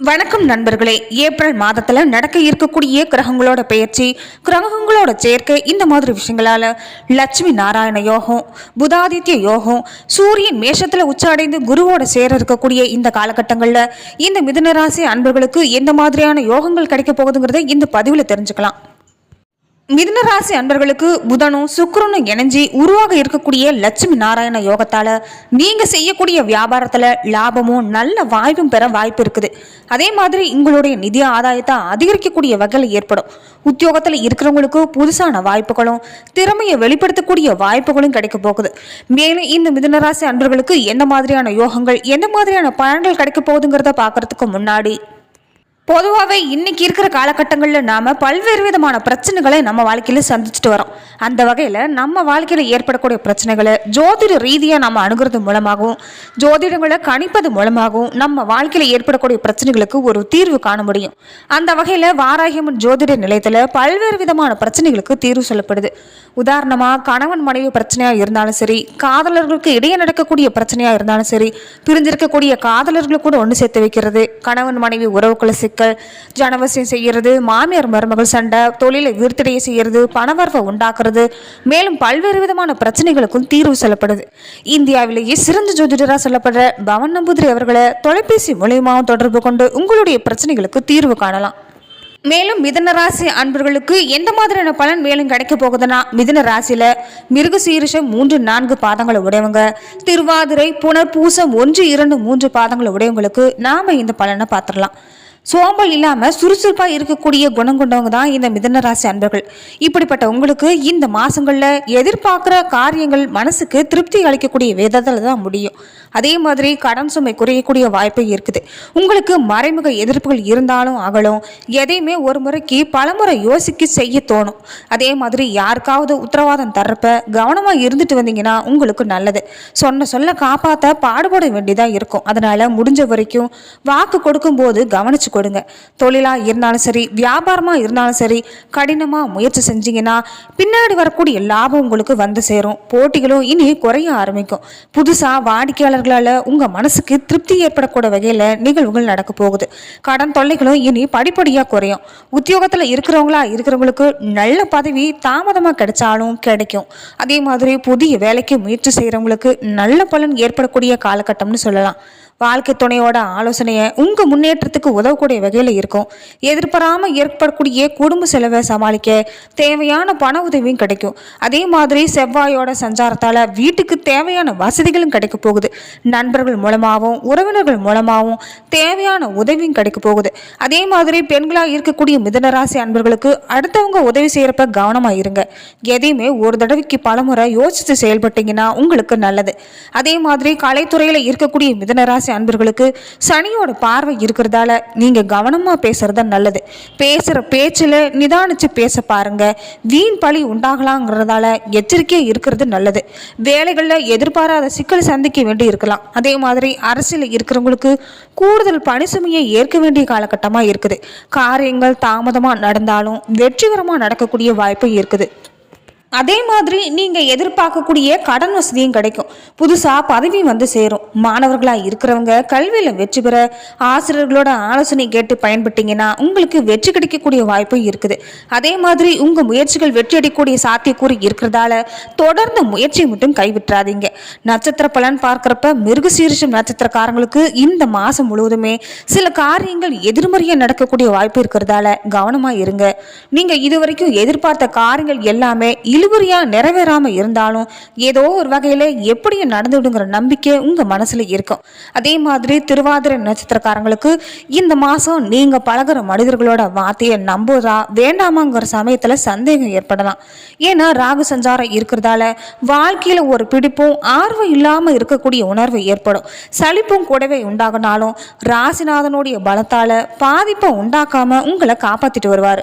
வணக்கம் நண்பர்களே. ஏப்ரல் மாதத்துல நடக்க இருக்கக்கூடிய கிரகங்களோட பயிற்சி கிரகங்களோட சேர்க்கை இந்த மாதிரி விஷயங்களால லட்சுமி நாராயண யோகம் புதாதித்ய யோகம் சூரியன் மேஷத்துல உச்சாடைந்து குருவோட சேர இருக்கக்கூடிய இந்த காலகட்டங்கள்ல இந்த மிதுனராசி அன்பர்களுக்கு எந்த மாதிரியான யோகங்கள் கிடைக்க போகுதுங்கிறத இந்த பதிவுல தெரிஞ்சுக்கலாம். மிதுன ராசி அன்பர்களுக்கு புதனும் சுக்கரனும் இணைஞ்சி உருவாக இருக்கக்கூடிய லட்சுமி நாராயண யோகத்தால நீங்க செய்யக்கூடிய வியாபாரத்துல லாபமும் நல்ல வாய்ப்பும் பெற வாய்ப்பு இருக்குது. அதே மாதிரி உங்களுடைய நிதி ஆதாயத்தை அதிகரிக்கக்கூடிய வகையில் ஏற்படும். உத்தியோகத்தில் இருக்கிறவங்களுக்கு புதுசான வாய்ப்புகளும் திறமையை வெளிப்படுத்தக்கூடிய வாய்ப்புகளும் கிடைக்க போகுது. மேலும் இந்த மிதுனராசி அன்பர்களுக்கு எந்த மாதிரியான யோகங்கள் எந்த மாதிரியான பலன்கள் கிடைக்க போகுதுங்கிறத பார்க்கறதுக்கு முன்னாடி பொதுவாகவே இன்றைக்கி இருக்கிற காலகட்டங்களில் நாம் பல்வேறு விதமான பிரச்சனைகளை நம்ம வாழ்க்கையில் சந்திச்சுட்டு வரோம். அந்த வகையில் நம்ம வாழ்க்கையில் ஏற்படக்கூடிய பிரச்சனைகளை ஜோதிட ரீதியாக நம்ம அணுகிறது மூலமாகவும் ஜோதிடங்களை கணிப்பது மூலமாகவும் நம்ம வாழ்க்கையில் ஏற்படக்கூடிய பிரச்சனைகளுக்கு ஒரு தீர்வு காண முடியும். அந்த வகையில் வாராகியம்மன் ஜோதிட நிலையத்தில் பல்வேறு விதமான பிரச்சனைகளுக்கு தீர்வு சொல்லப்படுது. உதாரணமாக கணவன் மனைவி பிரச்சனையாக இருந்தாலும் சரி காதலர்களுக்கு இடையே நடக்கக்கூடிய பிரச்சனையாக இருந்தாலும் சரி பிரிஞ்சிருக்கக்கூடிய காதலர்களை கூட ஒன்று சேர்த்து வைக்கிறது. கணவன் மனைவி உறவுக்குள்ள சிக்கல் ஜனவசியம் செய்யறது மாமியார் மருமகள் சண்டை தொழிலை விருத்தடைய செய்யறது பணவரவை உண்டாக்குறது. மேலும் பல்வேறு விதமான பிரச்சனைகளுக்கும் தீர்வு சொல்லப்படுது. இந்தியாவிலேயே சிறந்த ஜோதிடராக சொல்லப்படுற பவன் நம்பூதிரி அவர்களை தொலைபேசி மூலியமாகவும் தொடர்பு கொண்டு உங்களுடைய பிரச்சனைகளுக்கு தீர்வு காணலாம். மேலும் மிதன ராசி அன்பர்களுக்கு எந்த மாதிரியான பலன் மேலும் கிடைக்க போகுதுன்னா மிதன ராசியில மிருக சீரிஷம் மூன்று நான்கு பாதங்களை உடையவங்க. திருவாதிரை புனர் பூசம் ஒன்று இரண்டு மூன்று பாதங்களை உடையவங்களுக்கு நாம இந்த பலனை பார்த்துடலாம். சோம்பல் இல்லாமல் சுறுசுறுப்பாக இருக்கக்கூடிய குணம் கொண்டவங்க தான் இந்த மிதன ராசி அன்பர்கள். இப்படிப்பட்ட உங்களுக்கு இந்த மாதங்களில் எதிர்பார்க்குற காரியங்கள் மனசுக்கு திருப்தி அளிக்கக்கூடிய விதத்தில் தான் முடியும். அதே மாதிரி கடன் சுமை குறையக்கூடிய வாய்ப்பு இருக்குது. உங்களுக்கு மறைமுக எதிர்ப்புகள் இருந்தாலும் அகலும். எதையுமே ஒரு முறைக்கு பலமுறை யோசிக்க செய்ய தோணும். அதே மாதிரி யாருக்காவது உத்தரவாதம் தர்றப்ப கவனமாக இருந்துட்டு வந்தீங்கன்னா உங்களுக்கு நல்லது. சொன்ன சொல்ல காப்பாற்ற பாடுபட வேண்டியதாக இருக்கும். அதனால் முடிஞ்ச வரைக்கும் வாக்கு கொடுக்கும்போது கவனிச்சு கொடுங்க. தொழிலாக இருந்தாலும் சரி வியாபாரமாக இருந்தாலும் சரி கடினமாக முயற்சி செஞ்சீங்கன்னா பின்னாடி வரக்கூடிய லாபம் உங்களுக்கு வந்து சேரும். போட்டிகளும் இனி குறைய ஆரம்பிக்கும். புதுசாக வாடிக்கையாளர் வாடிக்கையாளர்களால் உங்கள் மனசுக்கு திருப்தி ஏற்படக்கூட வகையில் நிகழ்வுகள் நடக்க போகுது. கடன் தொல்லைகளும் இனி படிப்படியாக குறையும். உத்தியோகத்தில் இருக்கிறவங்களா இருக்கிறவங்களுக்கு நல்ல பதவி தாமதமாக கிடைச்சாலும் கிடைக்கும். அதே மாதிரி புதிய வேலைக்கு முயற்சி செய்கிறவங்களுக்கு நல்ல பலன் ஏற்படக்கூடிய காலகட்டம்னு சொல்லலாம். வாழ்க்கை துணையோட ஆலோசனையை உங்கள் முன்னேற்றத்துக்கு உதவக்கூடிய வகையில் இருக்கும். எதிர்பாராமல் ஏற்படக்கூடிய குடும்ப செலவை சமாளிக்க தேவையான பண உதவியும் கிடைக்கும். அதே மாதிரி செவ்வாயோட சஞ்சாரத்தால் வீட்டுக்கு தேவையான வசதிகளும் கிடைக்க போகுது. நண்பர்கள் மூலமாகவும் உறவினர்கள் மூலமாகவும் தேவையான உதவியும் கிடைக்க போகுது. அதே மாதிரி பெண்களாக இருக்கக்கூடிய மிதனராசி அன்பர்களுக்கு அடுத்தவங்க உதவி செய்கிறப்ப கவனமாக இருங்க. எதையுமே ஒரு தடவைக்கு பலமுறை யோசித்து செயல்பட்டீங்கன்னா உங்களுக்கு நல்லது. அதே மாதிரி கலைத்துறையில் இருக்கக்கூடிய மிதனராசி அன்பர்களுக்கு சனியோட பார்வை இருக்கிறதால நீங்கள் கவனமாக பேசுறத நல்லது. பேசுகிற பேச்சில் நிதானிச்சு பேச பாருங்க. வீண் பழி உண்டாகலாங்கிறதால எச்சரிக்கையாக இருக்கிறது நல்லது. வேலைகளில் எதிர்பாராத சிக்கல் சந்திக்க வேண்டி இருக்கலாம். அதே மாதிரி அரசியல் இருக்கிறவங்களுக்கு கூடுதல் பணிசுமையை ஏற்க வேண்டிய காலகட்டமாக இருக்குது. காரியங்கள் தாமதமாக நடந்தாலும் வெற்றிகரமாக நடக்கக்கூடிய வாய்ப்பு இருக்குது. அதே மாதிரி நீங்கள் எதிர்பார்க்கக்கூடிய கடன் வசதியும் கிடைக்கும். புதுசாக பதவி வந்து சேரும். மாணவர்களாக இருக்கிறவங்க கல்வியில் வெற்றி பெற ஆசிரியர்களோட ஆலோசனை கேட்டு பயன்பட்டீங்கன்னா உங்களுக்கு வெற்றி கிடைக்கக்கூடிய வாய்ப்பும் இருக்குது. அதே மாதிரி உங்கள் முயற்சிகள் வெற்றி அடிக்கக்கூடிய சாத்தியக்கூறு இருக்கிறதால தொடர்ந்து முயற்சியை மட்டும் கைவிட்டுறாதீங்க. நட்சத்திர பலன் பார்க்குறப்ப மிருகசீரிஷம் நட்சத்திரக்காரங்களுக்கு இந்த மாதம் முழுவதுமே சில காரியங்கள் எதிர்மறையாக நடக்கக்கூடிய வாய்ப்பு இருக்கிறதால கவனமாக இருங்க. நீங்கள் இதுவரைக்கும் எதிர்பார்த்த காரியங்கள் எல்லாமே இழுபறியாக நிறைவேறாமல் இருந்தாலும் ஏதோ ஒரு வகையில் எப்படியும் நடந்துவிடுங்கிற நம்பிக்கை உங்கள் மனசில் இருக்கும். அதே மாதிரி திருவாதிரை நட்சத்திரக்காரங்களுக்கு இந்த மாதம் நீங்கள் பழகுற மனிதர்களோட வார்த்தையை நம்புறதா வேண்டாமாங்கிற சமயத்தில் சந்தேகம் ஏற்படலாம். ஏன்னா ராகு சஞ்சாரம் இருக்கிறதால வாழ்க்கையில் ஒரு பிடிப்பும் ஆர்வம் இல்லாமல் இருக்கக்கூடிய உணர்வு ஏற்படும். சலிப்பும் கூடவே உண்டாகினாலும் ராசிநாதனுடைய பலத்தால் பாதிப்பை உண்டாக்காமல் உங்களை காப்பாற்றிட்டு வருவார்.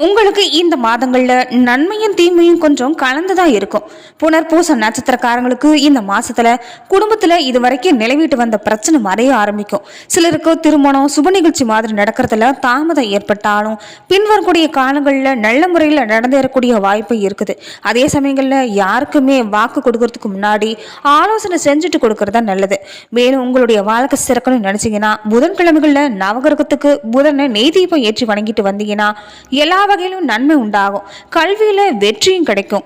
உங்களுக்கு இந்த மாதங்கள்ல நன்மையும் தீமையும் கொஞ்சம் கலந்துதான் இருக்கும். புனர்பூச நட்சத்திரக்காரங்களுக்கு இந்த மாசத்துல குடும்பத்துல இது வரைக்கும் நிலவிட்டு வந்த பிரச்சனை மறைய ஆரம்பிக்கும். சிலருக்கு திருமணம் சுப நிகழ்ச்சி மாதிரி நடக்கிறதுல தாமதம் ஏற்பட்டாலும் பின்வரக்கூடிய காலங்களில் நல்ல முறையில் நடந்தேறக்கூடிய வாய்ப்பு இருக்குது. அதே சமயங்களில் யாருக்குமே வாக்கு கொடுக்கறதுக்கு முன்னாடி ஆலோசனை செஞ்சுட்டு கொடுக்கறது தான் நல்லது. மேலும் உங்களுடைய வாழ்க்கை சிறக்கணும்னு நினைச்சீங்கன்னா புதன்கிழமைகளில் நவகிரகத்துக்கு புதனை நெய் தீபம் ஏற்றி வணங்கிட்டு வந்தீங்கன்னா எல்லா வகையிலும் நன்மை உண்டாகும். கல்வியில் வெற்றியும் கிடைக்கும்.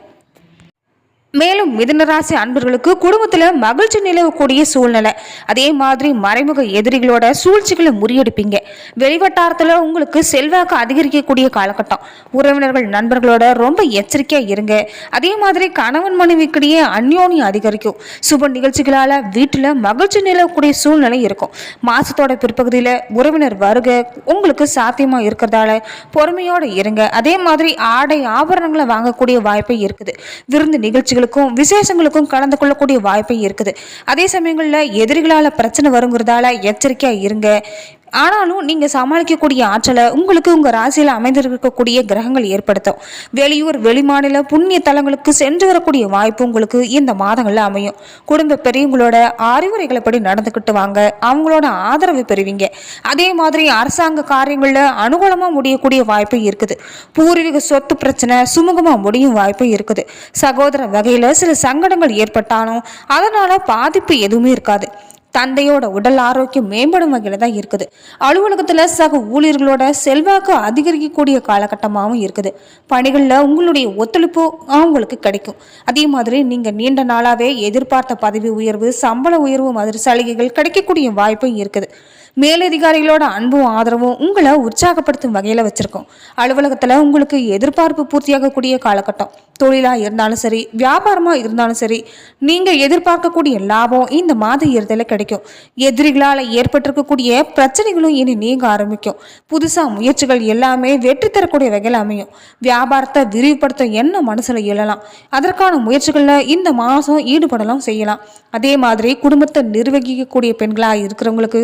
மேலும் மிதனராசி அன்பர்களுக்கு குடும்பத்தில் மகிழ்ச்சி நிலவக்கூடிய சூழ்நிலை. அதே மாதிரி மறைமுக எதிரிகளோட சூழ்ச்சிகளை முறியடிப்பீங்க. வெளிவட்டாரத்தில் உங்களுக்கு செல்வாக்கு அதிகரிக்கக்கூடிய காலகட்டம். உறவினர்கள் நண்பர்களோட ரொம்ப எச்சரிக்கையாக இருங்க. அதே மாதிரி கணவன் மனைவிக்கிடையே அந்யோன்யம் அதிகரிக்கும். சுப நிகழ்ச்சிகளால் வீட்டில் மகிழ்ச்சி நிலவக்கூடிய சூழ்நிலை இருக்கும். மாசத்தோட பிற்பகுதியில் உறவினர் வருகை உங்களுக்கு சாத்தியமாக இருக்கிறதால பொறுமையோடு இருங்க. அதே மாதிரி ஆடை ஆபரணங்களை வாங்கக்கூடிய வாய்ப்பு இருக்குது. விருந்து நிகழ்ச்சிகளுக்கு நிகழ்ச்சிகளுக்கும் விசேஷங்களுக்கும் கலந்து கொள்ளக்கூடிய வாய்ப்பு இருக்குது. அதே சமயங்களில் எதிரிகளால் பிரச்சனை வருங்கிறதால எச்சரிக்கையாக இருங்க. ஆனாலும் நீங்கள் சமாளிக்கக்கூடிய ஆற்றலை உங்களுக்கு உங்கள் ராசியில் அமைந்திருக்கக்கூடிய கிரகங்கள் ஏற்படுத்தும். வெளியூர் வெளிமாநில புண்ணிய தலங்களுக்கு சென்று வரக்கூடிய வாய்ப்பு உங்களுக்கு இந்த மாதங்களில் அமையும். குடும்ப பெரியவங்களோட அறிவுரைகளை படி நடந்துக்கிட்டு வாங்க. அவங்களோட ஆதரவு பெறுவீங்க. அதே மாதிரி அரசாங்க காரியங்களில் அனுகூலமாக முடியக்கூடிய வாய்ப்பு இருக்குது. பூர்வீக சொத்து பிரச்சனை சுமூகமாக முடியும் வாய்ப்பு இருக்குது. சகோதர வகையில் சில சங்கடங்கள் ஏற்பட்டாலும் அதனால் பாதிப்பு எதுவுமே இருக்காது. தந்தையோட உடல் ஆரோக்கியம் மேம்படும் வகையில் தான் இருக்குது. அலுவலகத்தில் சக ஊழியர்களோட செல்வாக்கு அதிகரிக்கக்கூடிய காலகட்டமாகவும் இருக்குது. பணிகளில் உங்களுடைய ஒத்துழைப்பு அவங்களுக்கு கிடைக்கும். அதே மாதிரி நீங்கள் நீண்ட நாளாகவே எதிர்பார்த்த பதவி உயர்வு சம்பள உயர்வு மாதிரி சலுகைகள் கிடைக்கக்கூடிய வாய்ப்பும் இருக்குது. மேலதிகாரிகளோட அன்பும் ஆதரவும் உங்களை உற்சாகப்படுத்தும் வகையில் வச்சுருக்கோம். அலுவலகத்தில் உங்களுக்கு எதிர்பார்ப்பு பூர்த்தியாகக்கூடிய காலகட்டம். தொழிலாக இருந்தாலும் சரி வியாபாரமாக இருந்தாலும் சரி நீங்கள் எதிர்பார்க்கக்கூடிய லாபம் இந்த மாத இறுதியில் கிடைக்கும். எதிரிகளால் ஏற்பட்டிருக்கக்கூடிய பிரச்சனைகளும் இனி நீங்க ஆரம்பிக்கும். புதுசாக முயற்சிகள் எல்லாமே வெற்றி தரக்கூடிய வகையில் அமையும். வியாபாரத்தை விரிவுபடுத்த என்ன மனசில் எழலாம். அதற்கான முயற்சிகளில் இந்த மாதம் ஈடுபடலாம் செய்யலாம். அதே மாதிரி குடும்பத்தை நிர்வகிக்கக்கூடிய பெண்களாக இருக்கிறவங்களுக்கு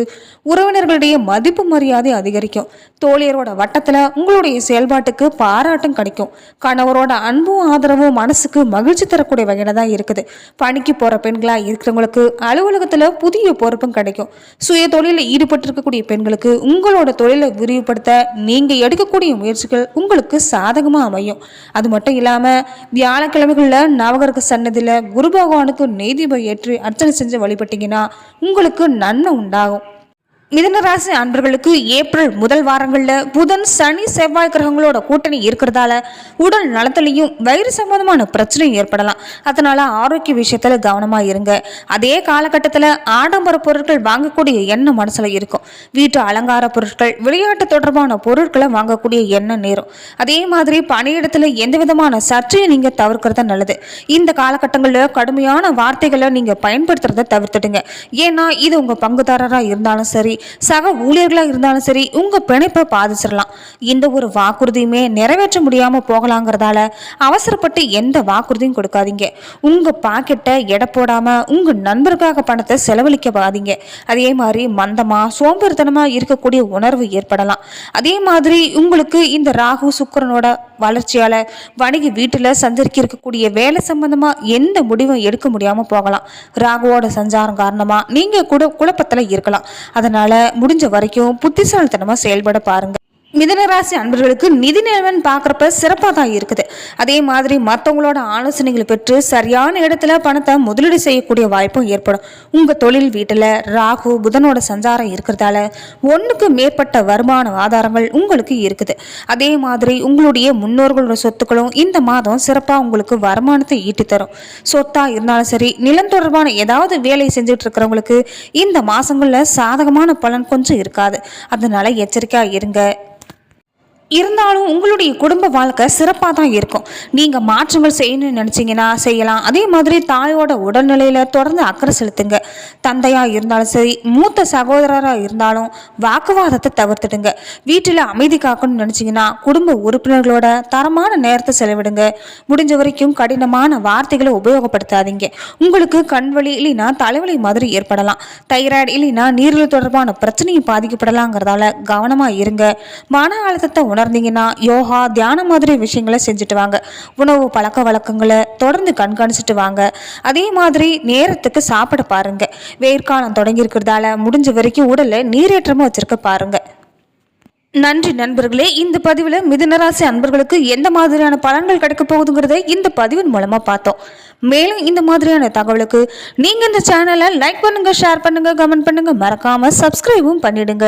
உறவினர்களுடைய மதிப்பு மரியாதை அதிகரிக்கும். தோழியரோட வட்டத்தில் உங்களுடைய செயல்பாட்டுக்கு பாராட்டும் கிடைக்கும். கணவரோட அன்பும் ஆதரவும் மனசுக்கு மகிழ்ச்சி தரக்கூடிய வகையில தான் இருக்குது. பணிக்கு போகிற பெண்களாக இருக்கிறவங்களுக்கு அலுவலகத்தில் புதிய பொறுப்பும் கிடைக்கும். சுய தொழிலில் ஈடுபட்டிருக்கக்கூடிய பெண்களுக்கு உங்களோட தொழிலை விரிவுபடுத்த நீங்கள் எடுக்கக்கூடிய முயற்சிகள் உங்களுக்கு சாதகமாக அமையும். அது மட்டும் இல்லாமல் வியாழக்கிழமைகளில் நவகரக சன்னதியில் குரு பகவானுக்கு நெய்தீபம் ஏற்றி அர்ச்சனை செஞ்சு வழிபட்டீங்கன்னா உங்களுக்கு நன்மை உண்டாகும். மிதனராசி அன்பர்களுக்கு ஏப்ரல் முதல் வாரங்களில் புதன் சனி செவ்வாய் கிரகங்களோட கூட்டணி இருக்கிறதால உடல் நலத்திலையும் வயிறு சம்பந்தமான பிரச்சனை ஏற்படலாம். அதனால ஆரோக்கிய விஷயத்துல கவனமாக இருங்க. அதே காலகட்டத்தில் ஆடம்பர பொருட்கள் வாங்கக்கூடிய எண்ணம் மனசில் இருக்கும். வீட்டு அலங்கார பொருட்கள் விளையாட்டு தொடர்பான பொருட்களை வாங்கக்கூடிய எண்ணம் நேரும். அதே மாதிரி பணியிடத்துல எந்த விதமான சர்ச்சையை நீங்க தவிர்க்கிறது நல்லது. இந்த காலகட்டங்களில் கடுமையான வார்த்தைகளை நீங்க பயன்படுத்துறத தவிர்த்துடுங்க. ஏன்னா இது உங்க பங்குதாரராக இருந்தாலும் சரி சக ஊழியர்களாக இருந்தாலும் சரி உங்கள் பிணைப்பை பாதிச்சிடலாம். இந்த ஒரு வாக்குறுதியுமே நிறைவேற்ற முடியாமல் போகலாங்கிறதால அவசரப்பட்டு எந்த வாக்குறுதியும் கொடுக்காதீங்க. உங்கள் பாக்கெட்டை எடை போடாமல் உங்கள் நண்பருக்காக பணத்தை செலவழிக்க பாதீங்க அதே மாதிரி மந்தமாக சோம்பேறித்தனமாக இருக்கக்கூடிய உணர்வு ஏற்படலாம். அதே மாதிரி உங்களுக்கு இந்த ராகு சுக்கரனோட வளர்ச்சியால் வணிக வீட்டில் சஞ்சரிக்க இருக்கக்கூடிய வேலை சம்பந்தமாக எந்த முடிவும் எடுக்க முடியாமல் போகலாம். ராகுவோட சஞ்சாரம் காரணமாக நீங்கள் கூட குழப்பத்தில் இருக்கலாம். அதனால் அதனால் முடிஞ்ச வரைக்கும் புத்திசாலித்தனமாக செயல்பட பாருங்கள் மிதனராசி அன்பர்களுக்கு நிதி நிலைமைன்னு பார்க்குறப்ப சிறப்பாக தான் இருக்குது. அதே மாதிரி மற்றவங்களோட ஆலோசனைகளை பெற்று சரியான இடத்துல பணத்தை முதலீடு செய்யக்கூடிய வாய்ப்பும் ஏற்படும். உங்கள் தொழில் வீட்டில் ராகு புதனோட சஞ்சாரம் இருக்கிறதால ஒன்றுக்கு மேற்பட்ட வருமான ஆதாரங்கள் உங்களுக்கு இருக்குது. அதே மாதிரி உங்களுடைய முன்னோர்களோட சொத்துக்களும் இந்த மாதம் சிறப்பாக உங்களுக்கு வருமானத்தை ஈட்டி தரும் சொத்தாக இருந்தாலும் சரி நிலம் தொடர்பான ஏதாவது வேலை செஞ்சுட்டு இருக்கிறவங்களுக்கு இந்த மாதங்களில் சாதகமான பலன் கொஞ்சம் இருக்காது. அதனால எச்சரிக்கையாக இருங்க. இருந்தாலும் உங்களுடைய குடும்ப வாழ்க்கை சிறப்பாக தான் இருக்கும். நீங்கள் மாற்றங்கள் செய்யணும்னு நினச்சிங்கன்னா செய்யலாம். அதே மாதிரி தாயோட உடல்நிலையில் தொடர்ந்து அக்கறை செலுத்துங்க. தந்தையாக இருந்தாலும் சரி மூத்த சகோதரராக இருந்தாலும் வாக்குவாதத்தை தவிர்த்துடுங்க. வீட்டில் அமைதி காக்கணும்னு நினச்சிங்கன்னா குடும்ப உறுப்பினர்களோட தரமான நேரத்தை செலவிடுங்க. முடிஞ்ச வரைக்கும் கடினமான வார்த்தைகளை உபயோகப்படுத்தாதீங்க. உங்களுக்கு கண்வலி இல்லைன்னா தலைவலி மாதிரி ஏற்படலாம். தைராய்டு இல்லைன்னா நீரிழிவு தொடர்பான பிரச்சனையும் பாதிக்கப்படலாங்கிறதால கவனமாக இருங்க. மன அழுத்தத்தை உணர் உணர்ந்தீங்கன்னா யோகா தியானம் மாதிரி விஷயங்களை செஞ்சுட்டு வாங்க. உணவு பழக்க வழக்கங்களை தொடர்ந்து கண்காணிச்சுட்டு வாங்க. அதே மாதிரி நேரத்துக்கு சாப்பிட பாருங்க. வெயிற்காலம் தொடங்கி இருக்கிறதால முடிஞ்ச வரைக்கும் உடலை நீரேற்றமாக வச்சிருக்க பாருங்க. நன்றி நண்பர்களே இந்த பதிவில் மிதுனராசி அன்பர்களுக்கு எந்த மாதிரியான பலன்கள் கிடைக்க போகுதுங்கிறத இந்த பதிவின் மூலமாக பார்த்தோம். மேலும் இந்த மாதிரியான தகவலுக்கு நீங்கள் இந்த சேனலை லைக் பண்ணுங்கள் ஷேர் பண்ணுங்கள் கமெண்ட் பண்ணுங்கள் மறக்காமல் சப்ஸ்கிரைபும் பண்ணிடுங்க.